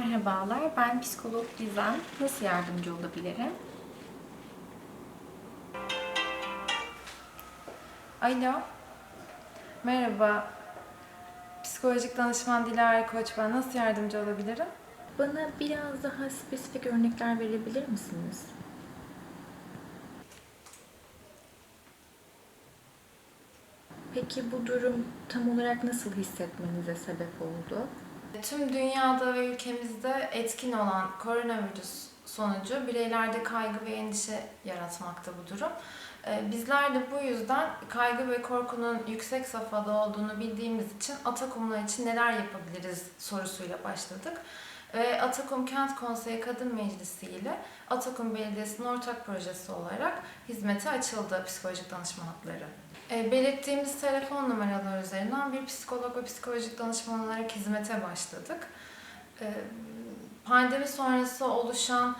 Merhabalar, ben psikolog Gizem. Nasıl yardımcı olabilirim? Alo. Merhaba. Psikolojik danışman Dilara Koç ben. Nasıl yardımcı olabilirim? Bana biraz daha spesifik örnekler verebilir misiniz? Peki bu durum tam olarak nasıl hissetmenize sebep oldu? Tüm dünyada ve ülkemizde etkin olan koronavirüs sonucu bireylerde kaygı ve endişe yaratmakta bu durum. Ee, Bizler de bu yüzden kaygı ve korkunun yüksek safhada olduğunu bildiğimiz için Atakumlar için neler yapabiliriz sorusuyla başladık. Ve Atakum Kent Konseyi Kadın Meclisi ile Atakum Belediyesi'nin ortak projesi olarak hizmete açıldı psikolojik danışman hatları. E, belirttiğimiz telefon numaraları üzerinden bir psikolog ve psikolojik danışman olarak hizmete başladık. E, pandemi sonrası oluşan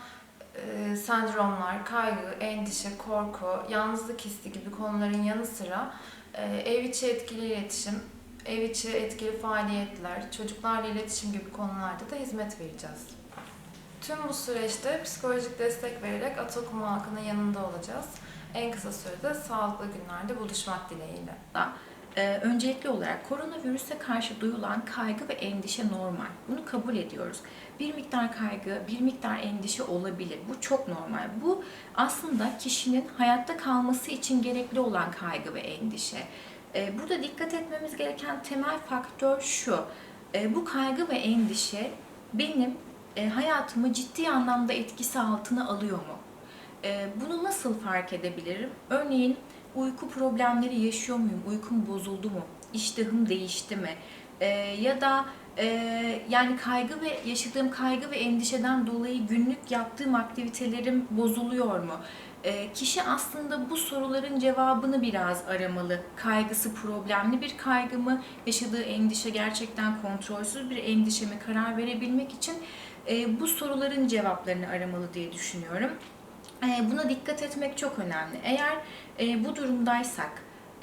e, sendromlar, kaygı, endişe, korku, yalnızlık hissi gibi konuların yanı sıra e, ev içi etkili iletişim, ev içi etkili faaliyetler, çocuklarla iletişim gibi konularda da hizmet vereceğiz. Tüm bu süreçte psikolojik destek vererek Atakum halkının yanında olacağız. En kısa sürede sağlıklı günlerde buluşmak dileğiyle. Ee, öncelikli olarak koronavirüse karşı duyulan kaygı ve endişe normal. Bunu kabul ediyoruz. Bir miktar kaygı, bir miktar endişe olabilir. Bu çok normal. Bu aslında kişinin hayatta kalması için gerekli olan kaygı ve endişe. Ee, burada dikkat etmemiz gereken temel faktör şu. Ee, bu kaygı ve endişe benim e, hayatımı ciddi anlamda etkisi altına alıyor mu? Ee, bunu nasıl fark edebilirim? Örneğin uyku problemleri yaşıyor muyum? Uykum bozuldu mu? İştahım değişti mi? Ee, ya da e, yani kaygı ve yaşadığım kaygı ve endişeden dolayı günlük yaptığım aktivitelerim bozuluyor mu? Ee, kişi aslında bu soruların cevabını biraz aramalı. Kaygısı problemli bir kaygı mı? Yaşadığı endişe gerçekten kontrolsüz bir endişe mi? Karar verebilmek için e, bu soruların cevaplarını aramalı diye düşünüyorum. E, Buna dikkat etmek çok önemli. Eğer e, bu durumdaysak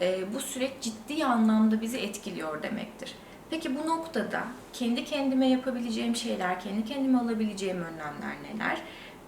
e, bu süreç ciddi anlamda bizi etkiliyor demektir. Peki bu noktada kendi kendime yapabileceğim şeyler, kendi kendime alabileceğim önlemler neler?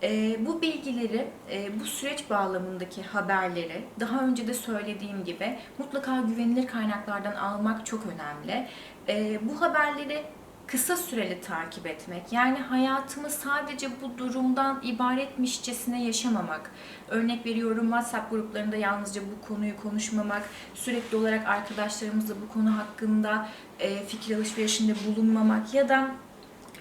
E, bu bilgileri, e, bu süreç bağlamındaki haberleri daha önce de söylediğim gibi mutlaka güvenilir kaynaklardan almak çok önemli. E, bu haberleri kısa süreli takip etmek. Yani hayatımı sadece bu durumdan ibaretmişçesine yaşamamak. Örnek veriyorum WhatsApp gruplarında yalnızca bu konuyu konuşmamak, sürekli olarak arkadaşlarımızla bu konu hakkında e, fikir alışverişinde bulunmamak ya da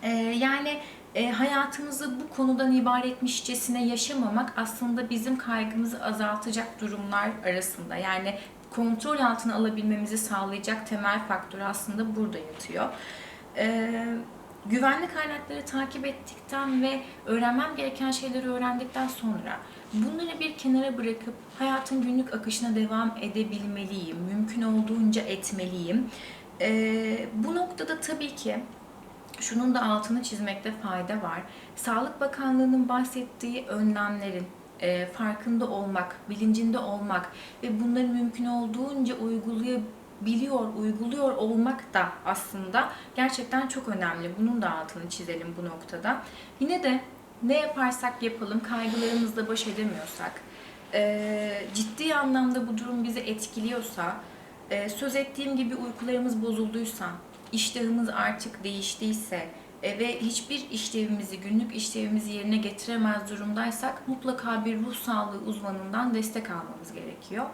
e, yani e, hayatımızı bu konudan ibaretmişçesine yaşamamak aslında bizim kaygımızı azaltacak durumlar arasında. Yani kontrol altına alabilmemizi sağlayacak temel faktör aslında burada yatıyor. Ee, güvenli kaynakları takip ettikten ve öğrenmem gereken şeyleri öğrendikten sonra bunları bir kenara bırakıp hayatın günlük akışına devam edebilmeliyim. Mümkün olduğunca etmeliyim. Ee, bu noktada tabii ki şunun da altını çizmekte fayda var. Sağlık Bakanlığı'nın bahsettiği önlemlerin e, farkında olmak, bilincinde olmak ve bunları mümkün olduğunca uygulayabiliyor, uyguluyor olmak da aslında gerçekten çok önemli. Bunun da altını çizelim bu noktada. Yine de ne yaparsak yapalım kaygılarımızla baş edemiyorsak, e, ciddi anlamda bu durum bizi etkiliyorsa, e, söz ettiğim gibi uykularımız bozulduysa, iştahımız artık değiştiyse e, ve hiçbir işlevimizi, günlük işlevimizi yerine getiremez durumdaysak mutlaka bir ruh sağlığı uzmanından destek almamız gerekiyor.